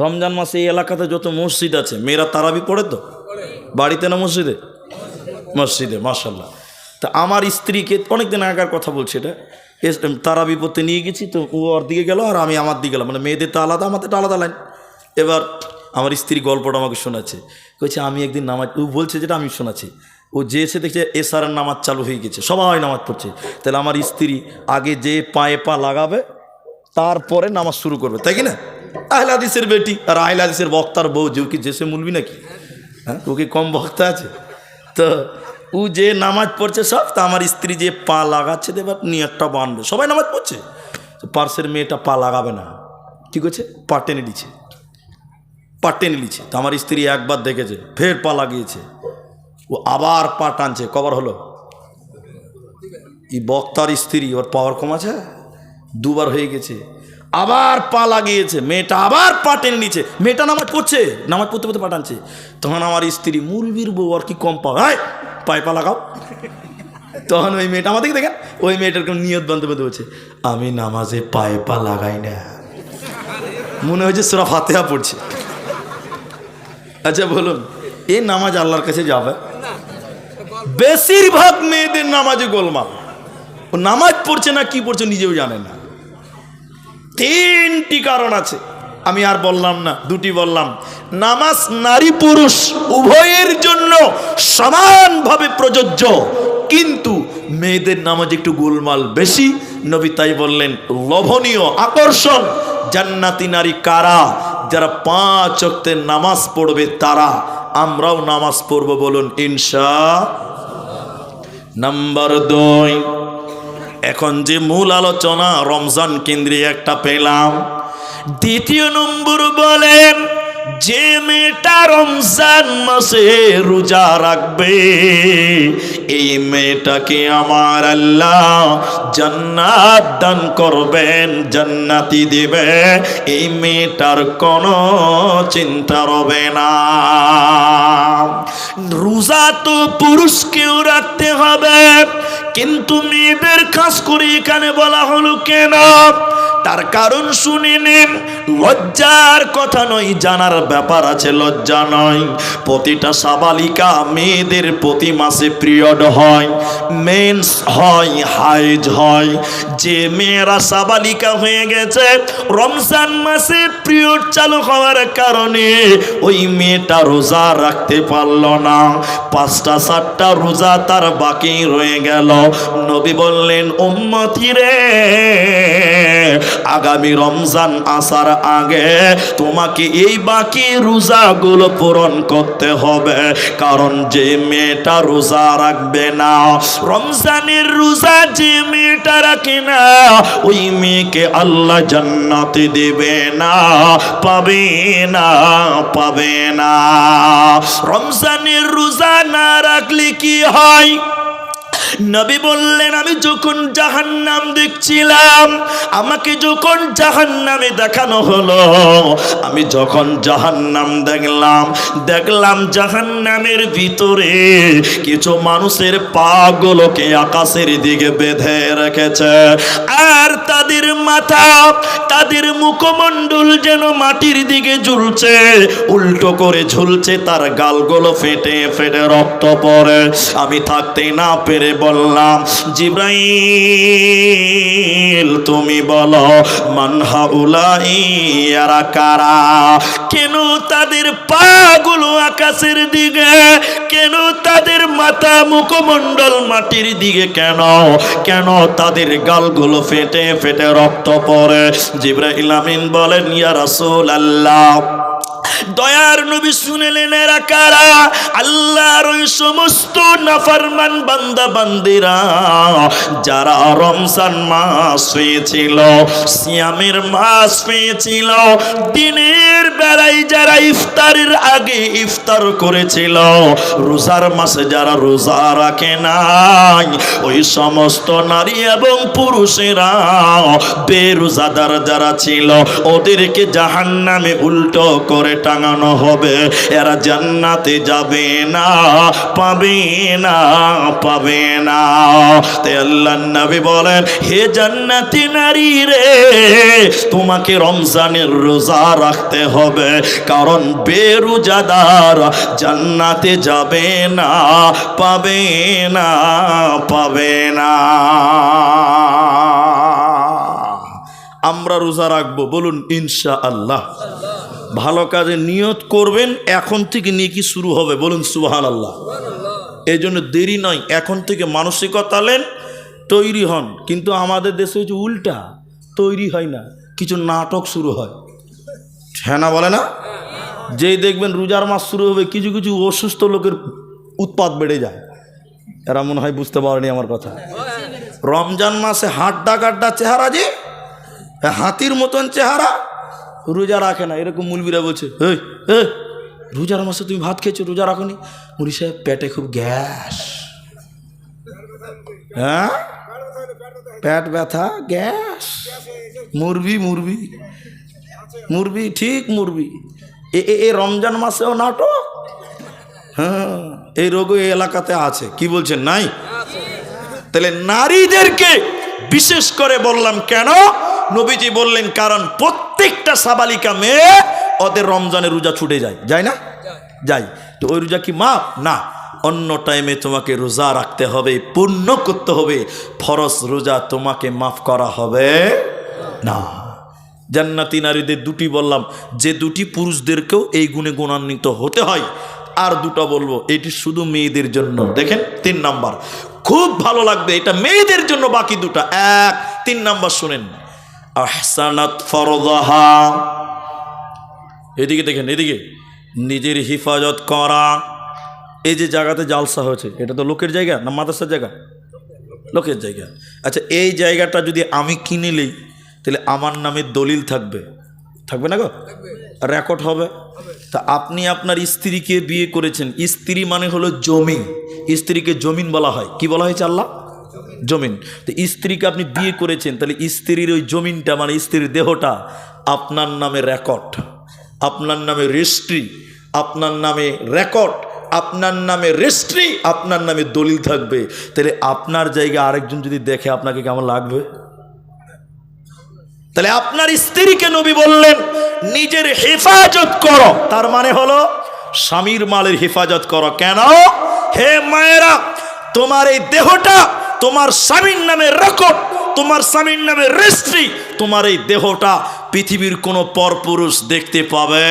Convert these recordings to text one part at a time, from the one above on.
রমজান মাসে এই এলাকাতে যত মসজিদ আছে, মেয়েরা তারাবি পড়ে তো? বাড়িতে না মসজিদে? মসজিদে মাসাল্লাহ তা আমার স্ত্রীকে অনেক দিন আগের কথা বলছি এটা। তারাবি পড়তে নিয়ে গেছি, তো ও ওর দিকে গেল আর আমি আমার দিকে গেলাম। মানে মেয়েদের তো আলাদা, আমাদের তো আলাদা লাইন এবার আমার স্ত্রী গল্পটা আমাকে শোনাচ্ছে। কইছে, আমি একদিন নামাজ ও বলছে যেটা আমি শোনাচ্ছি। ও যে এসে দেখছে এসআরের নামাজ চালু হয়ে গেছে, সবাই নামাজ পড়ছে। তাহলে আমার স্ত্রী আগে যে পায়ে পা লাগাবে, তারপরে নামাজ শুরু করবে, তাই কি না? আহলাদিসের বেটি আর আহলাদিসের বক্তার বউ, যে কি জেসে মুলবি নাকি? হ্যাঁ? ও কি কম বক্তা আছে? তো ও যে নামাজ পড়ছে সব, তা আমার স্ত্রী যে পা লাগাচ্ছে এবার একটা বানবে। সবাই নামাজ পড়ছে? পার্সের মেয়েটা পা লাগাবে না। কি করছে? পা টেনে দিচ্ছে পা টেনে নিচ্ছে। তো আমার স্ত্রী একবার দেখেছে, ফের পা লাগিয়েছে। ও আবার পা টানছে। কবার হলো? এই বক্তার স্ত্রী, ওর পাওয়ার কম আছে? দুবার হয়ে গেছে। আবার পা লাগিয়েছে, মেয়েটা আবার পা টেনে নিচ্ছে মেয়েটা নামাজ পড়ছে? নামাজ পড়তে পড়তে পাঠানছে তখন আমার স্ত্রী মুরবির বউ, আর কি কম পা হায় পায়ে পা লাগাও। তখন ওই মেয়েটা, আমাদেরকে দেখেন, ওই মেয়েটার কেমন নিয়ত বান্ধব বলছে আমি নামাজে পায়ে পা লাগাই না। মনে হয়েছে সুরা ফাতেহা পড়ছে। আচ্ছা বলুন, এ নামাজ আল্লাহর কাছে যাবে? বেশিরভাগ মেয়েদের নামাজে গোলমাল। ও নামাজ পড়ছে না, কি পড়ছে নিজেও জানে না। তিনটি কারণ আছে। আমি আর বললাম না, দুটি বললাম। নামাজ নারী পুরুষ উভয়ের জন্য সমানভাবে প্রযোজ্য। কিন্তু মেয়েদের নামাজ একটু গোলমাল বেশি। নবী তাই বললেন, লোভনীয় আকর্ষণ। জান্নাতি নারী কারা? যারা পাঁচ অক্তের নামাজ পড়বে তারা। আমরাও নামাজ পড়ব বলুন, ইনশা নাম্বার দুই এখন যে মূল আলোচনা রমজান কেন্দ্রে একটা পেলাম। দ্বিতীয় নম্বর বলেন, যে মেয়েটা রমজান মাসে রোজা রাখবে, এই মেয়েটাকে আমার আল্লাহ জান্নাত দান করবেন, জান্নাতি দেবে। এই মেয়েটার কোনো চিন্তা রবে না। রোজা তো পুরুষকেও রাখতে হবে কিন্তু মেয়েদের খাস করে এখানে বলা হলো কেন? তার কারণ শুনে নিন। লজ্জার কথা নয়, জানার ব্যাপার আছে, লজ্জা নয়। প্রতিটা সাবালিকা মেয়েদের প্রতি মাসে পিরিয়ড হয়, মেন্স হয়, হাইজ হয়। যে মেয়েরা সাবালিকা হয়ে গেছে, রমজান মাসে পিরিয়ড চালু হওয়ার কারণে ওই মেয়েটা রোজা রাখতে পারল না। পাঁচটা, সাতটা রোজা তার বাকি রয়ে গেল। নবী বললেন, উম্মতি রে, আগামী রমজান আসার আগে তোমাকে এই বাকি রোজাগুলো পূরণ করতে হবে। কারণ যে মেয়েটা রোজা রাখবে না, রমজানের রোজা যে মেয়েটা রাখে না, ওই মেয়েকে আল্লাহ জান্নাতে দেবে না, পাবে না পাবে না। রমজানের রোজা না রাখলে কি হয়? নবী বললেন, আমি যখন জাহান্নাম দেখছিলাম, আমাকে যখন জাহান্নামে দেখানো হলো, আমি যখন জাহান্নাম দেখলাম দেখলাম জাহান্নামের ভিতরে কিছু মানুষের পাগুলোকে আকাশের দিকে বেঁধে রেখেছে। আর তাদের মাথা, তাদের মুখমণ্ডল যেন মাটির দিকে ঝুলছে, উল্টো করে ঝুলছে, তার গালগুলো ফেটে ফেটে রক্ত পড়ে। আমি থাকতে না পেরে বললাম, জিব্রাইল, তুমি বলো মানহা উলাইয়ারা কারা? কেন তাদের পাগুলো আকাশের দিকে? কেন তাদের মাথা মুখমণ্ডল মাটির দিকে কেন? কেন তাদের গালগুলো ফেটে ফেটে রক্ত পড়ে? জিব্রাইল আমিন বলেন, ইয়া রাসূল আল্লাহ দয়ার নবী শুনেলেন, এরা কারা? আল্লাহর ওই সমস্ত নাফরমান বান্দা বান্দিরা, যারা রমজান মাস হয়েছিল, সিয়ামের মাস বেলায় এই যারা ইফতারের আগে ইফতার করেছিল, রোজার মাসে যারা রোজা রাখে নাই, ওই সমস্ত নারী এবং পুরুষেরা বেরোজাদার যারা ছিল, ওদেরকে জাহান নামে উল্টো করে টাঙানো হবে। এরা জান্নাতে যাবে না, পাবে না পাবে না। আল্লাহ নবী বলেন, হে জান্নাতি নারী রে, তোমাকে রমজানের রোজা রাখতে হবে। কারণ বেরোজাদার জান্নাতে যাবে না, পাবে না পাবে না। আমরা রোজা রাখব, বলুন ইনশা আল্লাহ ভালো কাজে নিয়ত করবেন, এখন থেকে নেকি শুরু হবে, বলুন সুবহান আল্লাহ এই জন্য দেরি নয়, এখন থেকে মানসিকতা নেন, তৈরি হন। কিন্তু আমাদের দেশে হচ্ছে উল্টা, তৈরি হয় না, কিছু নাটক শুরু হয়। হ্যাঁ না বলে না? যেই দেখবেন রোজার মাস শুরু হবে, কিছু কিছু অসুস্থ লোকের উৎপাত বেড়ে যায়। এরা মনে হয় বুঝতে পারেনি আমার কথা। রমজান মাসে হাড্ডা কাড্ডা চেহারা যে হাতির মতন চেহারা, রোজা রাখে না। এরকম মুলবিরা বলছে রোজার মাসে তুমি ভাত খেয়েছো, রোজা রাখনি? মুড়ি সাহেব, পেটে খুব গ্যাস। হ্যাঁ? পেট ব্যথা, গ্যাস। মুরবি মুরবি। মুরবি, ঠিক মুরবি। এ রমজান মাসেও নাটক? হ্যাঁ এই রোগ এই এলাকাতে আছে। কি বলছেন, নাই? তাহলে নারীদেরকে বিশেষ করে বললাম কেন? নবীজি বললেন, কারণ প্রত্যেকটা সাবালিকা মেয়ে ওদের রমজানে রোজা ছুটে যায়। যায় না? যাই তো ওই রোজা কি মাপ না। অন্য টাইমে তোমাকে রোজা রাখতে হবে, পূর্ণ করতে হবে। ফরস রোজা তোমাকে মাফ করা হবে না। জান্নাতি নারীদের দুটি বললাম, যে দুটি পুরুষদেরকেও এই গুণে গুণান্বিত হতে হয়। আর দুটো বলব, এটি শুধু মেয়েদের জন্য। দেখেন, তিন নাম্বার। খুব ভালো লাগবে, এটা মেয়েদের জন্য, বাকি দুটা। এক, তিন নাম্বার শুনেন। এদিকে দেখেন, এদিকে। নিজের হিফাজত করা। এই যে জায়গাতে জালসা হয়েছে, এটা তো লোকের জায়গা না মাদ্রাসার জায়গা? লোকের জায়গা। আচ্ছা এই জায়গাটা যদি আমি কিনে তাহলে আমার নামে দলিল থাকবে। থাকবে না গো? রেকর্ড হবে। তা আপনি আপনার স্ত্রীকে বিয়ে করেছেন। স্ত্রী মানে হলো জমি। স্ত্রীকে জমিন বলা হয়। কি বলা হয়েছে আল্লাহ? জমিন। তো স্ত্রীকে আপনি বিয়ে করেছেন, তাহলে স্ত্রীর ওই জমিনটা মানে স্ত্রীর দেহটা আপনার নামে রেকর্ড। আপনার নামে রেজিস্ট্রি। আপনার নামে রেকর্ড। আপনার নামে রেজিস্ট্রি। আপনার নামে দলিল থাকবে। তাহলে আপনার জায়গায় আরেকজন যদি দেখে আপনাকে কেমন লাগবে? তাহলে আপনার স্ত্রীকে নবী বললেন, নিজের হেফাজত করো। তার মানে হলো, স্বামীর মালের হেফাজত করো। কেন? হে মায়েরা, তোমার এই দেহটা তোমার স্বামীর নামে রেকর্ড তোমার স্বামীর নামে রেজিস্ট্রি তোমার এই দেহটা পৃথিবীর কোনো পরপুরুষ দেখতে পাবে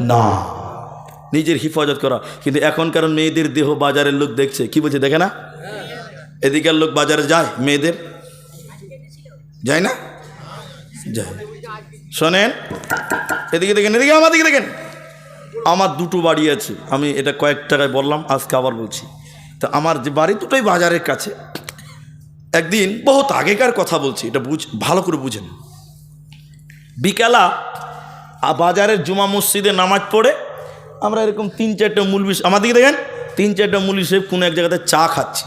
না। নিজের হেফাজত করা। কিন্তু এখনকার মেয়েদের দেহ বাজারের লোক দেখছে। কি বলছে, দেখে না? এদিকের লোক বাজারে যায় মেয়েদের? যায় না? শোনেন, এদিকে দেখেন, এদিকে আমার দিকে দেখেন। আমার দুটো বাড়ি আছে, আমি এটা কয়েক টাকায় বললাম, আজকে আবার বলছি। তো আমার যে বাড়ি দুটোই বাজারের কাছে। একদিন বহুত আগেকার কথা বলছি, এটা বুঝ, ভালো করে বুঝেন। বিকালা বাজারের জুমা মসজিদে নামাজ পড়ে, আমরা এরকম তিন চারটা মুলবি, আমার দিকে দেখেন, তিন চারটা মুলবি সাহেব কোনো এক জায়গাতে চা খাচ্ছি।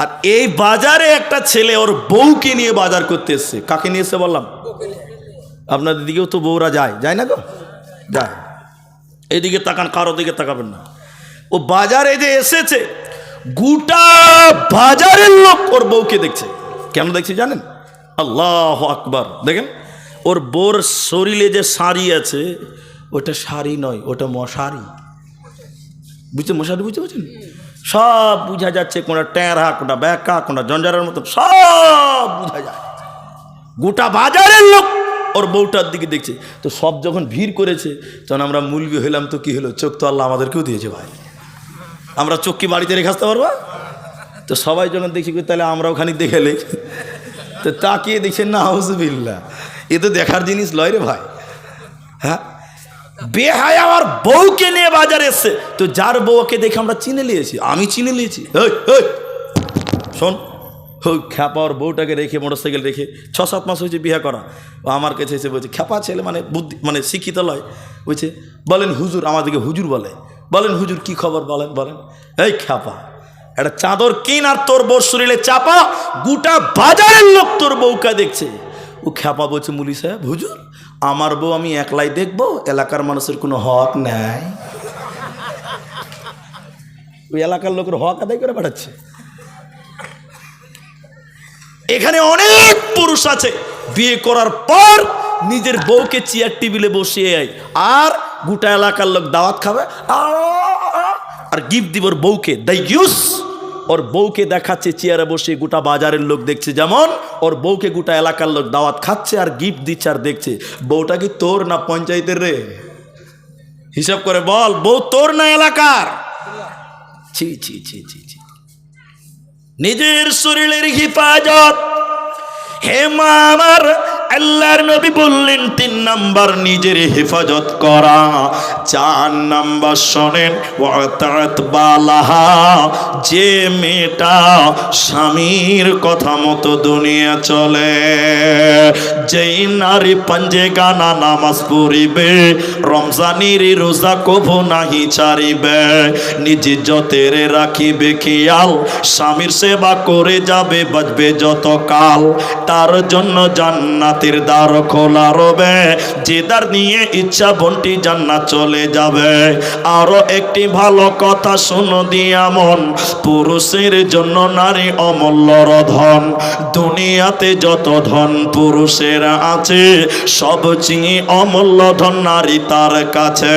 আর এই বাজারে একটা ছেলে ওর বউকে নিয়ে বাজার করতে এসছে। কাকে নিয়ে এসছে বললাম? আপনাদের দিকেও তো বউরা যায়। যায় না গো? যায়। এদিকে তাকান, কারও দিকে তাকাবেন না। ও বাজারে যে এসেছে, গোটা বাজারের লোক ওর বউকে দেখছে। কেন দেখছে জানেন? আল্লাহ আকবার। দেখেন, ওর বোর শরীরে যে শাড়ি আছে, ওটা শাড়ি নয়, ওটা মশারি। বুঝতে মশারি বুঝতে পারছেন? সব বোঝা যাচ্ছে কোনটা ট্যাঁড়া কোনটা ব্যাকা কোনটা জঞ্জারের মতো সব বোঝা যায়। গোটা বাজারের লোক ওর বউটার দিকে দেখছে। তো সব যখন ভিড় করেছে তখন আমরা মুলবি হইলাম তো কি হলো? চোখ তো আল্লাহ আমাদেরকেও দিয়েছে ভাই। আমরা চোখ কি বাড়িতে রেখে আসতে পারব? তো সবাই যখন দেখি কই, তাহলে আমরাও খানিক দেখে লেই তো তাকিয়ে দেখছেন না হাউসবিল্লা এ তো দেখার জিনিস লয় রে ভাই। হ্যাঁ? বেহায় আমার বউকে নিয়ে বাজারে এসছে। তো যার বউকে দেখে আমরা চিনে নিয়েছি, আমি চিনে নিয়েছি। শোন ওই খ্যাপা ওর বউটাকে রেখে, মোটরসাইকেল রেখে ছ, সাত মাস হয়েছে বিয়ে করা। ও আমার কাছে এসে বলছে, খ্যাপা ছেলে মানে বুদ্ধি মানে শিক্ষিত লয়। বলছে, বলেন হুজুর, আমাদেরকে হুজুর বলে। বলেন হুজুর, কি খবর? বলেন বলেন। এই খ্যাপা, একটা চাদর কিন আর তোর বউ শরীরে চাপা, গোটা বাজারের লোক তোর বউকা দেখছে। ও খ্যাপা বলছে, মুলি সাহেব, হুজুর আমার বউ আমি একলাই দেখব? এলাকার মানুষের কোনো হক নাই। ওই এলাকার লোকের হক আদায় করে বেড়াচ্ছে এখানে অনেক পুরুষ আছে। বিয়ে করার পর নিজের বউকে চেয়ার টেবিলে বসিয়ে আয়। আর গোটা এলাকার লোক দাওয়াত খাবে। আর গিফট দিব বউকে। দ্য ইউস ওর বউকে দেখাচ্ছে চেয়ারে বসে গোটা বাজারের লোক দেখছে যেমন, ওর বউকে গোটা এলাকার লোক দাওয়াত খাচ্ছে আর গিফট দিচ্ছে আর দেখছে। বউটা কি তোর না পঞ্চায়েতের রে? হিসাব করে বল, বউ তোর না এলাকার? ছি ছি ছি ছি ছি। নিজের শরীরের হিফাজত। হে মা আমার আল্লাহর নবী বললেন, তিন নাম্বার নিজের হেফাজত করা। চার নাম্বার শোনেন বালাহা, যে মেয়েটা স্বামীর কথা মতো দুনিয়া চলে, যেই নারী পাঞ্জে গানা নামাজ পড়িবে, রমজানির রোজা কভু নাহি ছাড়িবে, নিজে যতেরে রাখিবে খেয়াল, স্বামীর সেবা করে যাবে বাজবে যত কাল, তার জন্য জান্নাতের দ্বার খোলা রবে। যে দ্বার নিয়ে ইচ্ছা বন্টি জান্নাত চলে যাবে। আরও একটি ভালো কথা শুনো দিয়া মন। পুরুষের জন্য নারী অমূল্যর ধন দুনিয়াতে যত ধন পুরুষের আছে সবচেয়ে অমূল্য ধন নারী তার কাছে।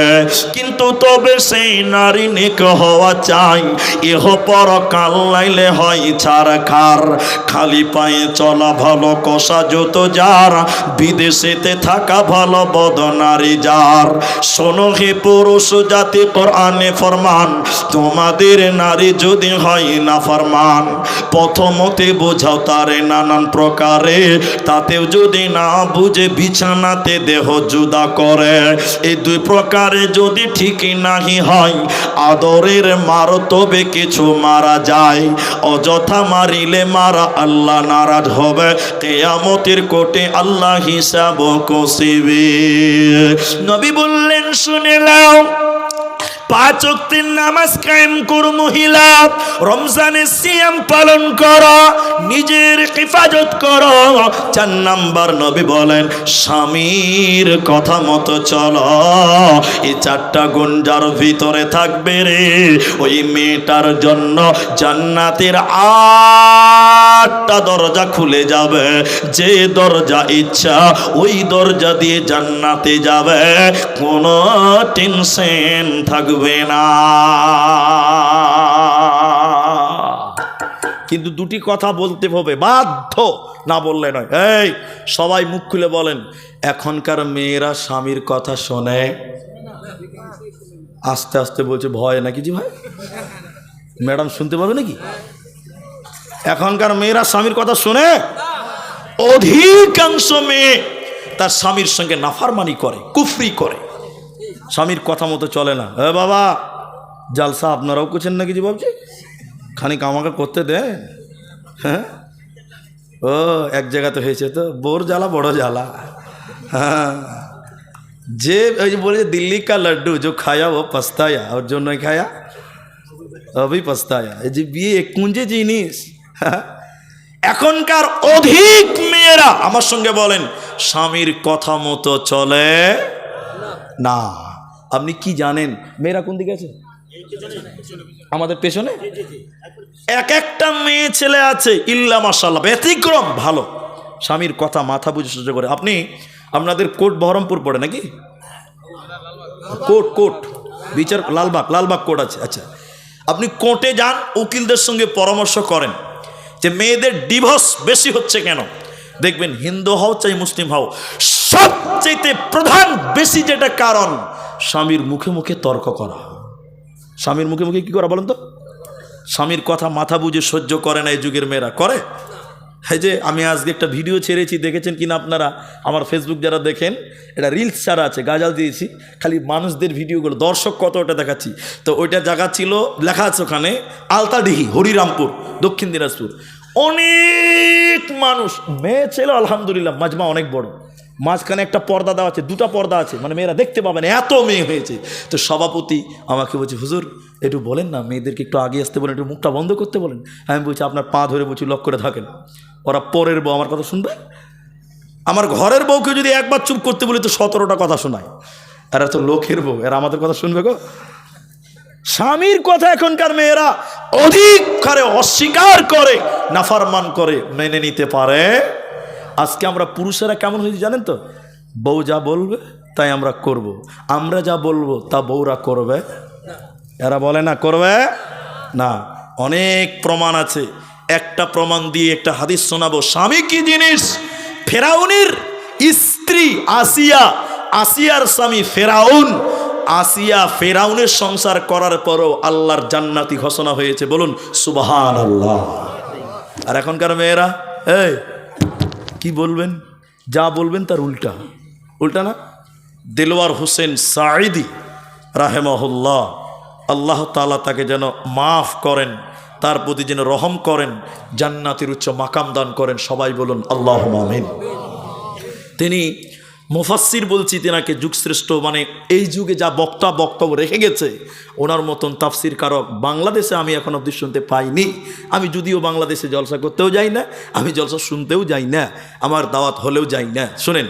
কিন্তু তবে সেই নারী নেক হওয়া চাই। এহ পর কাল লাইলে হয় ছাড় খার খালি পায়ে চলা ভালো কষা যত যার। বিদেশেতে থাকা ভালো বদ নারী যার। শোনো হে পুরুষ, জাতি কোরআনে ফরমান, তোমাদের নারী যদি হয় না ফরমান, প্রথমতে বোঝাও তারে নানান প্রকারে, তাতেও যদি না বুঝে বিছানাতে দেহ জুদা করে। এই দুই প্রকারে যদি ঠিকই নাহি হয়, আদরের মার তবে কিছু মারা যায়। অযথা মারিলে মারা আল্লাহ নারাজ হবে। কেয়ামতের কোটে আল্লাহ হিসাব কষিবে নবী বললেন শুনে নাও পাঁচ অক্তির নামাজ কায়েম কর মহিলা, রমজানের সিয়াম পালন কর, নিজের হেফাজত কর। চার নাম্বার নবী বলেন, স্বামীর কথা মতো চল এই চারটা গুঞ্জার ভিতরে থাকবে রে। ওই মেয়েটার জন্য জান্নাতের আটটা দরজা খুলে যাবে। যে দরজা ইচ্ছা, ওই দরজা দিয়ে জান্নাতে যাবে। কোনো টেনশন থাকবে না। কিন্তু দুটি কথা বলতে হবে, বাধ্য। না বললে নয়। এই, সবাই মুখ খুলে বলেন, এখনকার মেয়েরা স্বামীর কথা শোনে। আস্তে আস্তে বলছে, ভয় নাকি জি ভাই? ম্যাডাম শুনতে পাবে নাকি? এখনকার মেয়েরা স্বামীর কথা শোনে। অধিকাংশ মেয়ে তার স্বামীর সঙ্গে নাফারমানি করে, কুফরি করে। স্বামীর কথা মতো চলে না। হ্যাঁ বাবা, জালসা আপনারাও করছেন নাকি বাবজি? খানিক আমাকে করতে দেন। হ্যাঁ? ও, এক জায়গাতে হয়েছে তো, বোর জ্বালা, বড় জ্বালা। হ্যাঁ। যে, ওই যে বলে দিল্লি কা লাড্ডু, যে খায়া ও পস্তায়া, ওর জন্যই খায়া, অভি পস্তায়া। এই যে বিয়ে কুঞ্জে জিনিস। হ্যাঁ? এখনকার অধিক মেয়েরা আমার সঙ্গে বলেন, স্বামীর কথা মতো চলে না। আপনি কি জানেন? মেয়েরা কোন দিকে আছে? আমাদের পেছনে? এক একটা মেয়ে ছেলে আছে ইল্লা মাসাল্লাহ ব্যতিক্রম ভালো। স্বামীর কথা মাথা বুঝে সহ্য করে আপনি আপনাদের কোর্ট বহরমপুর পড়ে নাকি? Court court. বিচার লালবাগ লালবাগ কোর্ট আছে আচ্ছা। আপনি কোর্টে যান উকিলদের সঙ্গে পরামর্শ করেন যে মেয়েদের ডিভোর্স বেশি হচ্ছে কেন? দেখবেন হিন্দু হও চাই মুসলিম হও সবচেয়ে প্রধান বেশি যেটা কারণ স্বামীর মুখে মুখে তর্ক করা। স্বামীর মুখে মুখে কী করা বলেন তো? স্বামীর কথা মাথা বুঝে সহ্য করে না এই যুগের মেয়েরা। করে? এই যে আমি আজকে একটা ভিডিও ছেড়েছি, দেখেছেন কিনা আপনারা? আমার ফেসবুক যারা দেখেন, এটা রিলস ছাড়া আছে, গাজাল দিয়েছি। খালি মানুষদের ভিডিওগুলো, দর্শক কত ওটা দেখাচ্ছি। তো ওইটা জায়গা ছিল, লেখা আছে ওখানে, আলতাডিহি, হরিরামপুর, দক্ষিণ দিনাজপুর। অনেক মানুষ, মেয়ে, ছেলে, আলহামদুলিল্লাহ, মাজমা অনেক বড়। মাঝখানে একটা পর্দা দেওয়া আছে, দুটো পর্দা আছে। মানে মেয়েরা দেখতে পাবে না, এত মেয়ে হয়েছে। তো সভাপতি আমাকে বলছে, হুজুর, একটু বলেন না, মেয়েদেরকে একটু আগে আসতে বলেন, একটু মুখটা বন্ধ করতে বলেন। আমি বলছি, আপনার পা ধরে বলছি, লক করে থাকেন। ওরা পরের বউ আমার কথা শুনবে? আমার ঘরের বউকে যদি একবার চুপ করতে বলি, তো সতেরোটা কথা শোনায়। এরা তো লোকের বউ, এরা আমাদের কথা শুনবে গো। স্বামীর কথা এখনকার মেয়েরা অধিক অস্বীকার করে, নাফারমান করে, মেনে নিতে পারে। আজকে আমরা পুরুষেরা কেমন হয়েছি জানেন তো? বউ যা বলবে, তাই আমরা করব। আমরা যা বলব, তা বউরা করবে। এরা বলে না, করবে? না। অনেক প্রমাণ আছে। একটা প্রমাণ দিয়ে একটা হাদিস শোনাবো। স্বামী কি জিনিস? ফেরাউনের স্ত্রী আসিয়া, আসিয়ার স্বামী ফেরাউন, আসিয়া ফেরাউনের সংসার করার পরও আল্লাহর জান্নাতি ঘোষণা হয়েছে। বলুন সুবাহান আল্লাহ আর এখনকার মেয়েরা? এই কি বলবেন? যা বলবেন তার উল্টা। উল্টা না? দেলোয়ার হোসেন সাঈদি রাহেমহল্লা আল্লাহ তালা তাকে যেন মাফ করেন, তার প্রতি যেন রহম করেন, জান্নাতের উচ্চ মাকাম দান করেন, সবাই বলুন আল্লাহ মামিন তিনি মুফাসির বলছি, তেনাকে যুগশ্রেষ্ঠ মানে এই যুগে যা বক্তা বক্তব্য রেখে গেছে, ওনার মতন তাফসির কারক বাংলাদেশে আমি এখন অব্দি শুনতে পাইনি। আমি যদিও বাংলাদেশে জলসা করতেও যাই না, আমি জলসা শুনতেও যাই না, আমার দাওয়াত হলেও যাই না। শোনেন